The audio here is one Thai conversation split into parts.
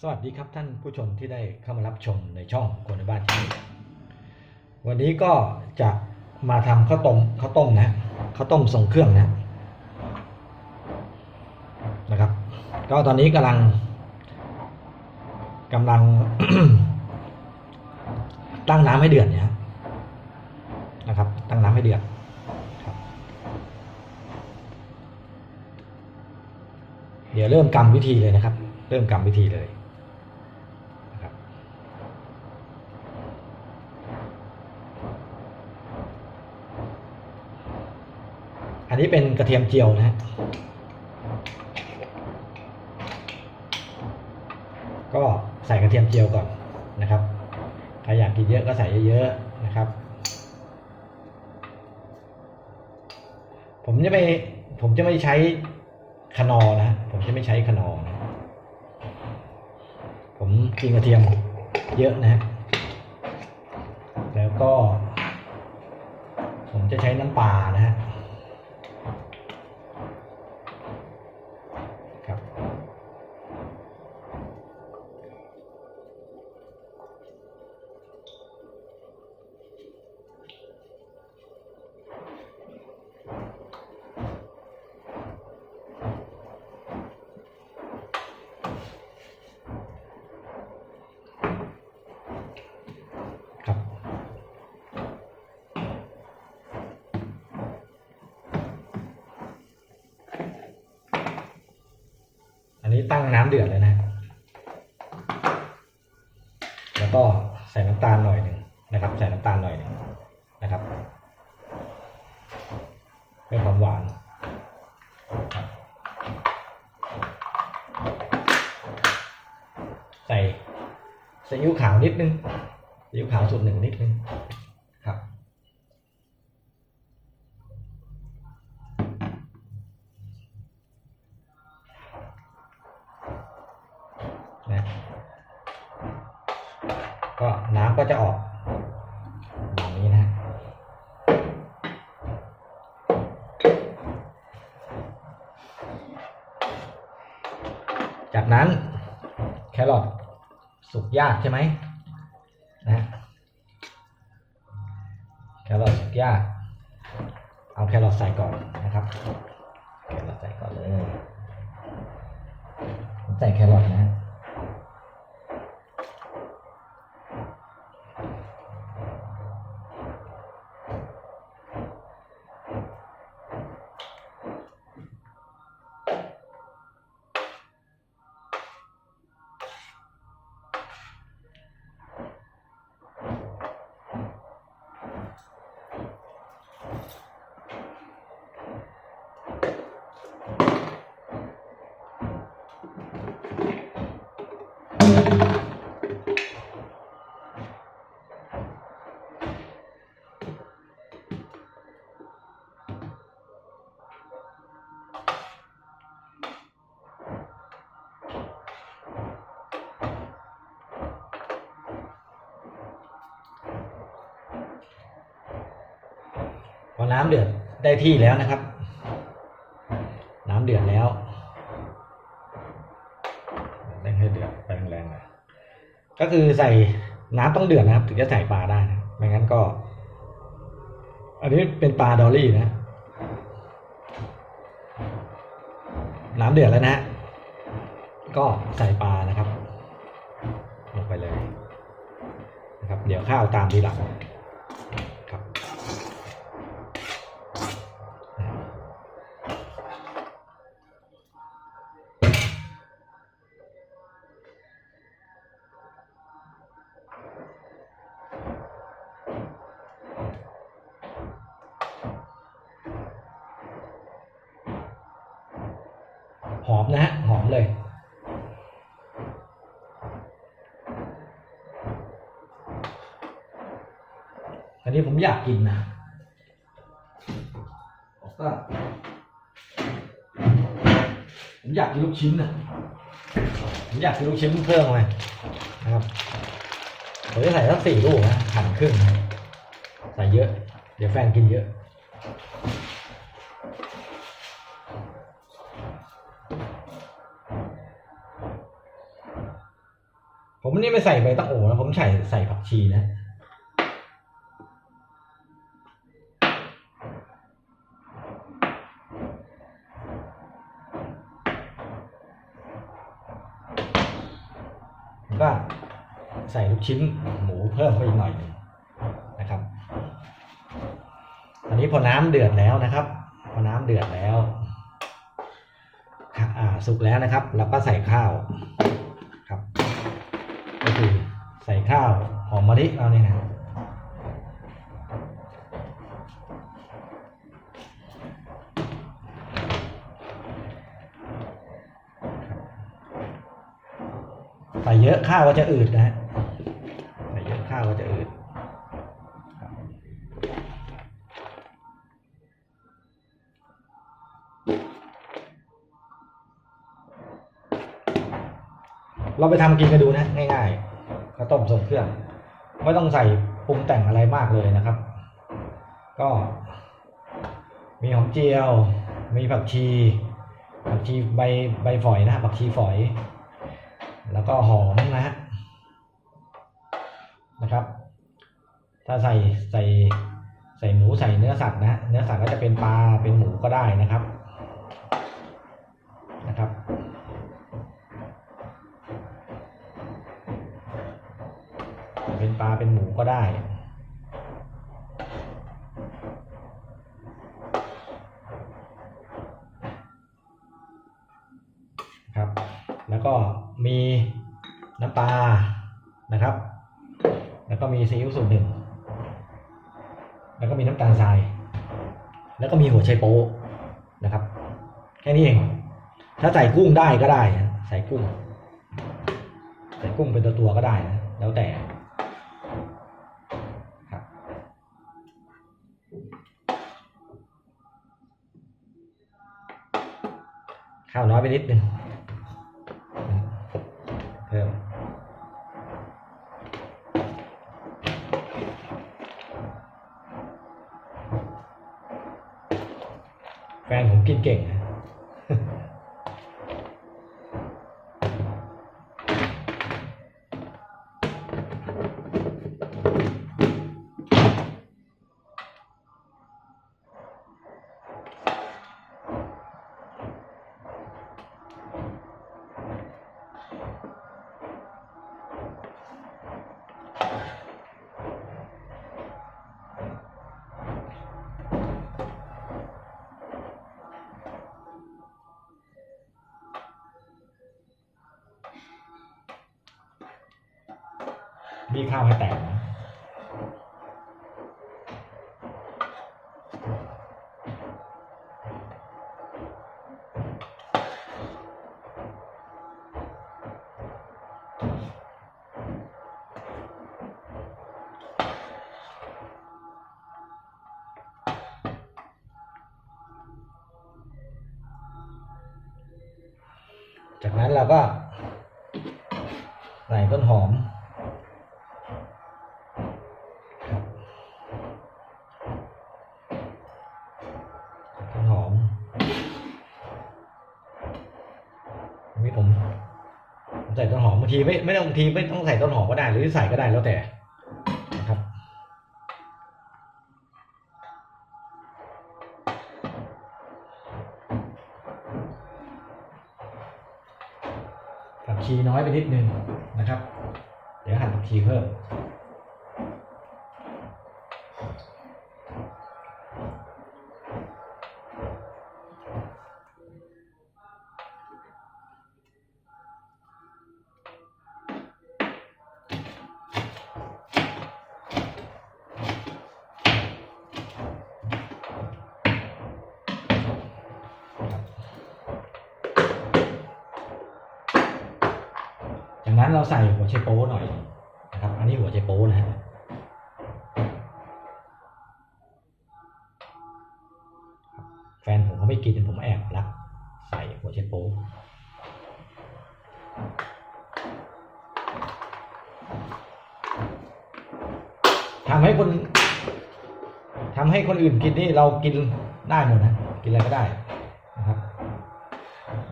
สวัสดีครับท่านผู้ชมที่ได้เข้ามารับชมในช่องคนในบ้านที่นี่วันนี้ก็จะมาทำข้าวต้มข้าวต้มนะข้าวต้มทรงเครื่องนะนะครับ ก็ตอนนี้กำลังกำลังตั้งน้ำให้เดือดเนี่ยนะครับ ตั้งน้ำให้เดือดเดี๋ยวเริ่มกรรมวิธีเลยนะครับ เริ่มกรรมวิธีเลยนะครับ อันนี้เป็นกระเทียมเจียวนะฮะก็ใส่กระเทียมเจียวก่อนนะครับใครอยากกินเยอะก็ใส่เยอะๆนะครับ ผมจะไม่ผมจะไม่ใช้คนอนะผมจะไม่ใช้คนอนะผมกินกระเทียมเยอะนะแล้วก็ ผมจะใช้น้ำปลานะฮะ ตั้งน้ำเดือดเลยนะ แล้วก็ใส่น้ำตาลหน่อยหนึ่งนะครับ ใส่น้ำตาลหน่อยหนึ่งนะครับเพื่อความหวานใส่ซีอิ๊วขาวนิดนึงซีอิ๊วขาวสูตรหนึ่งนิดนึง จากนั้นแครอทสุกยากใช่ไหมนะแครอทสุกยาก เอาแครอทใส่ก่อนนะครับแครอทใส่ก่อนเลยใส่แครอทนะ อน้ำเดือดได้ที่แล้วนะครับ น้ำเดือดแล้วเร่งให้เดือดไปแรงๆน่อยก็คือใส่น้ำต้องเดือดนะครับ ถึงจะใส่ปลาได้นะไม่งั้นก็ อันนี้เป็นปลาดอลลี่นะ น้ำเดือดแล้วนะฮะก็ใส่ปลานะครับ ลงไปเลยนะครับ เดี๋ยวข้าวตามทีหลัง นนี้ผมอยากกินนะก็ผมอยากกินลูกชิ้นนะผมอยากกินลูกชิ้นเพิ่มเลยนะครับผมจะใส่สักสี่ลูกนะหั่นครึ่งนะใส่เยอะ เดี๋ยวแฟนกินเยอะคผมนี่ไม่ใส่ใบตั้งโอนะผมใส่ใส่ผักชีนะ ชิ้นหมูเพิ่มไปอีกหน่อยหนึ่งนะครับอันนี้พอน้ำเดือดแล้วนะครับ พอน้ำเดือดแล้วสุกแล้วนะครับเราก็ใส่ข้าวครับก็คือใส่ข้าวหอมมะลิเราเนี่ยนะใส่เยอะข้าวก็จะอืดนะฮะาวก็จะอืดเราไปทำกินกันดูนะง่ายๆข้าวต้มทรงเครื่อง ไม่ต้องใส่ปรุงแต่งอะไรมากเลยนะครับ ก็ มีหอมเจียว มีผักชีผักชีใบใบฝอยนะผักชีฝอย แล้วก็หอมนะฮะ นะครับ ถ้าใส่ใส่ใส่หมูใส่เนื้อสัตว์นะเนื้อสัตว์ก็จะเป็นปลาเป็นหมูก็ได้นะครับนะครับ เป็นปลาเป็นหมูก็ได้ ก็มีหัวไชโป๊นะครับ แค่นี้เอง ถ้าใส่กุ้งได้ก็ได้นะใส่กุ้ง ใส่กุ้งเป็นตัวตัวก็ได้นะแล้วแต่ครับข้าวน้อยไปนิดนึง เก่ง บีบข้าวให้แตกนะจากนั้นเราก็ใส่ต้นหอม ทีไม่ไม่ต้องบางทีไม่ต้องใส่ต้นหอมก็ได้หรือใส่ก็ได้แล้วแต่นะครับ ผักชีน้อยไปนิดนึงนะครับ เดี๋ยวหั่นผักชีเพิ่ม จากนั้นเราใส่หัวไชโป๊หน่อยนะครับ อันนี้หัวไชโป๊นะฮะแฟนผมเขาไม่กินผมแอบรัก ใส่หัวไชโป๊ทำให้คนทำให้คนอื่นกินนี่เรากินได้หมดนะ กินอะไรก็ได้นะครับ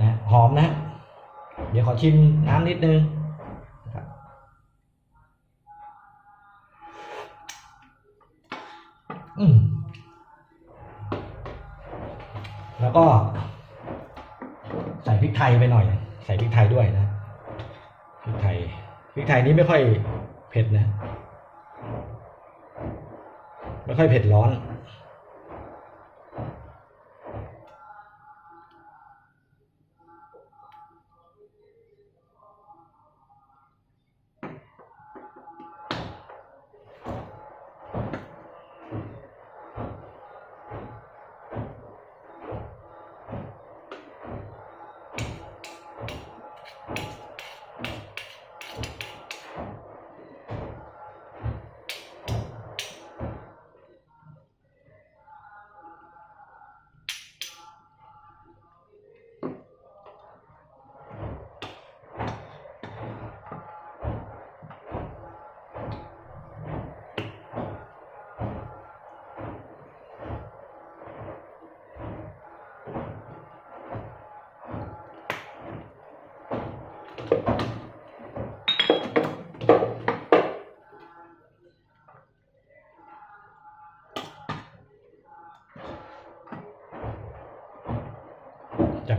นะหอมนะ เดี๋ยวขอชิมน้ำนิดนึง ไปหน่อย ใส่พริกไทยด้วยนะพริกไทยพริกไทยนี้ไม่ค่อยเผ็ดนะ ไม่ค่อยเผ็ดร้อน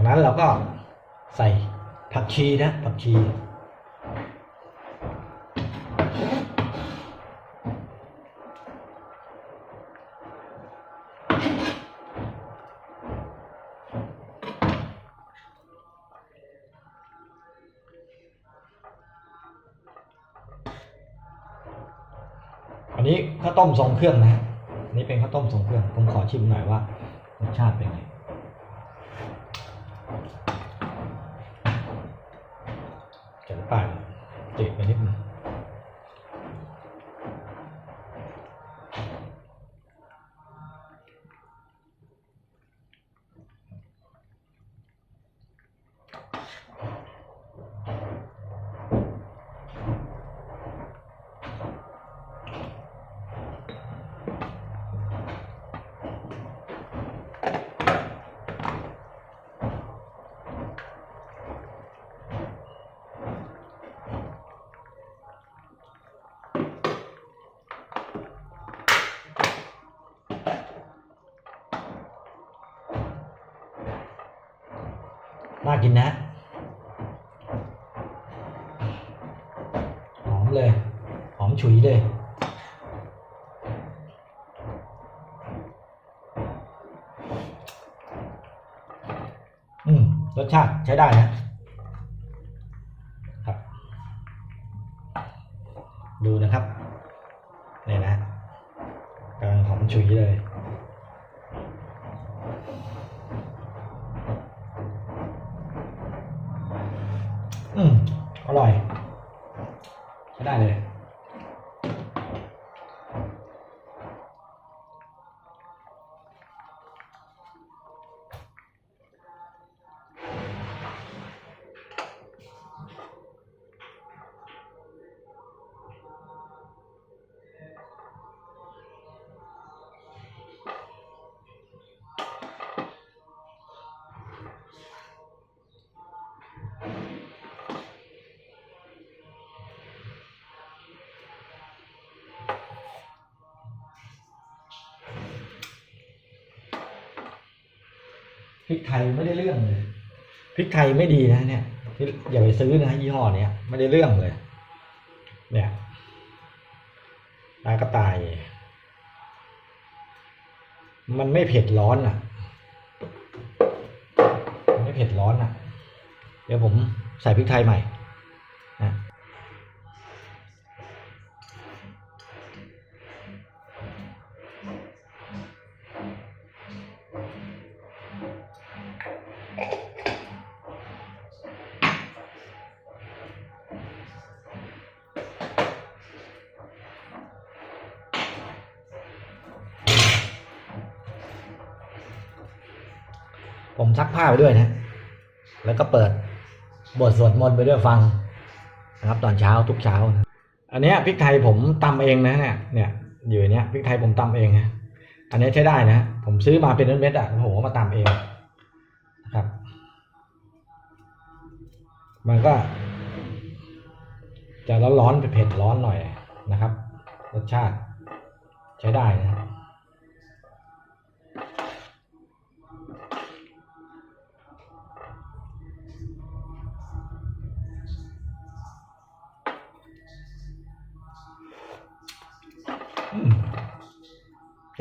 จากนั้นเราก็ใส่ผักชีนะผักชี อันนี้ข้าวต้มทรงเครื่องนะนนี้เป็นข้าวต้มทรงเครื่อง ผมขอชิมหน่อยว่ารสชาติเป็นไง แกงป่านจืดไปนิดนึงน่า กินนะ หอมเลย หอมฉุยเลยอืมรสชาติใช้ได้นะครับ ดูนะครับ เนี่ยนะกำลังหอมฉุยเลย ริกไทยไม่ได้เรื่องเลยพริกไทยไม่ดีนะเนี่ยอย่าไปซื้อนะยี่ห้อเนี้ยไม่ได้เรื่องเลย เนี่ยตากระต่าย มันไม่เผ็ดร้อนอะ ไม่เผ็ดร้อนอะ เดี๋ยวผมใส่พริกไทยใหม่นะ ผมซักผ้าไปด้วยนะ แล้วก็เปิดบทสวดมนต์ไปด้วยฟังนะครับ ตอนเช้าทุกเช้านะอันนี้พริกไทยผมตำเองนะเนี่ยเนี่ยอยู่เนี้ยพริกไทยผมตำเองนะอันนี้ใช้ได้นะ ผมซื้อมาเป็นเม็ดๆอะผมก็มาตำเองนะครับ มันก็ จะร้อนๆเผ็ดร้อนหน่อยนะครับ รสชาติ ใช้ได้นะ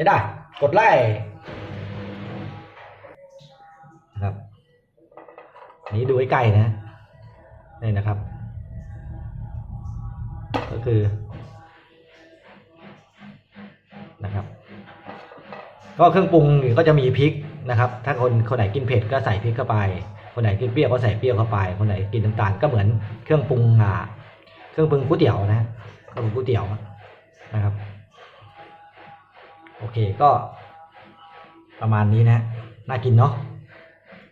ใช้ได้ กดไล่นะครับ นี้ดูใกล้ๆนะ นี่นะครับ ก็คือนะครับ ก็เครื่องปรุงก็จะมีพริกนะครับ ถ้าคนคนไหนกินเผ็ดก็ใส่พริกเข้าไป คนไหนกินเปรี้ยวก็ใส่เปรี้ยวเข้าไป คนไหนกินน้ำตาลก็เหมือนเครื่องปรุงอ่าเครื่องปรุงก๋วยเตี๋ยวนะเครื่องปรุงก๋วยเตี๋ยวนะครับ โอเคก็ประมาณนี้นะ น่ากินเนาะ